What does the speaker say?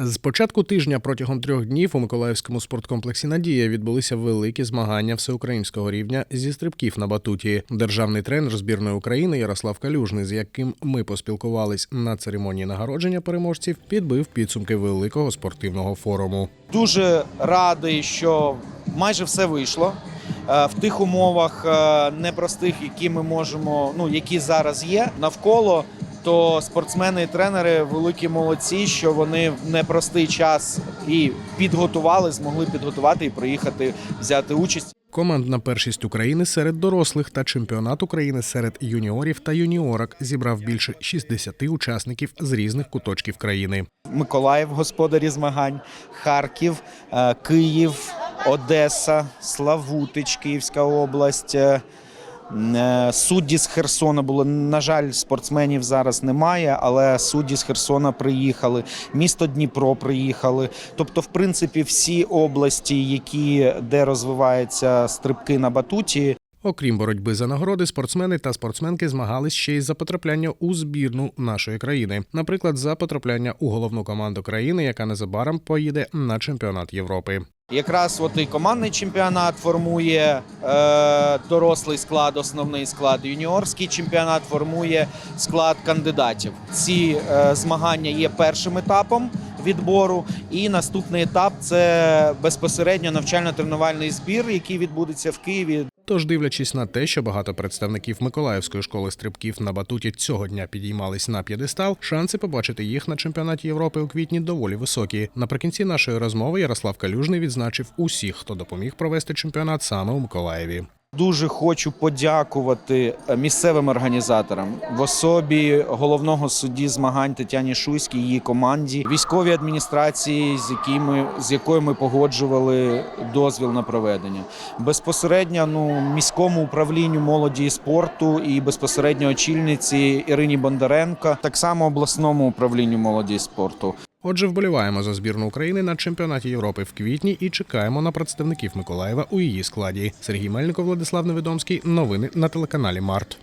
З початку тижня протягом трьох днів у Миколаївському спорткомплексі Надія відбулися великі змагання всеукраїнського рівня зі стрибків на батуті. Державний тренер збірної України Ярослав Калюжний, з яким ми поспілкувались на церемонії нагородження переможців, підбив підсумки великого спортивного форуму. Дуже радий, що майже все вийшло Е, в тих умовах е, непростих, які ми можемо, ну які зараз є навколо. То спортсмени і тренери великі молодці, що вони в непростий час і підготували, змогли підготувати і приїхати взяти участь. Командна першість України серед дорослих та чемпіонат України серед юніорів та юніорок зібрав більше 60 учасників з різних куточків країни. Миколаїв, господарі змагань, Харків, е, Київ, Одеса, Славутич, Київська область. Е, Судді з Херсона було. На жаль, спортсменів зараз немає, але судді з Херсона приїхали. Місто Дніпро приїхали. Тобто, в принципі, всі області, які де розвиваються стрибки на батуті, Окрім боротьби за нагороди, спортсмени та спортсменки змагались ще й за потрапляння у збірну нашої країни, наприклад, за потрапляння у головну команду країни, яка незабаром поїде на чемпіонат Європи. Якраз от і командний чемпіонат формує е, дорослий склад, основний склад. Юніорський чемпіонат формує склад кандидатів. Ці е, змагання є першим етапом відбору, і наступний етап це безпосередньо навчально-тренувальний збір, який відбудеться в Києві Тож, дивлячись на те, що багато представників Миколаївської школи стрибків на батуті цього дня підіймались на п'єдестал, шанси побачити їх на чемпіонаті Європи у квітні доволі високі. Наприкінці нашої розмови Ярослав Калюжний відзначив усіх, хто допоміг провести чемпіонат саме у Миколаєві. Дуже хочу подякувати е, місцевим організаторам в особі головного судді змагань Тетяні Шуйській, її команді, військовій адміністрації, з якими з якою ми погоджували дозвіл на проведення. Безпосередньо ну міському управлінню молоді і спорту і безпосередньо очільниці Ірині Бондаренко, так само обласному управлінню молоді і спорту. Отже, вболіваємо за збірну України на чемпіонаті Європи в квітні і чекаємо на представників Миколаєва у її складі. Сергій Мельников, Владислав Невідомський. Новини на телеканалі Март.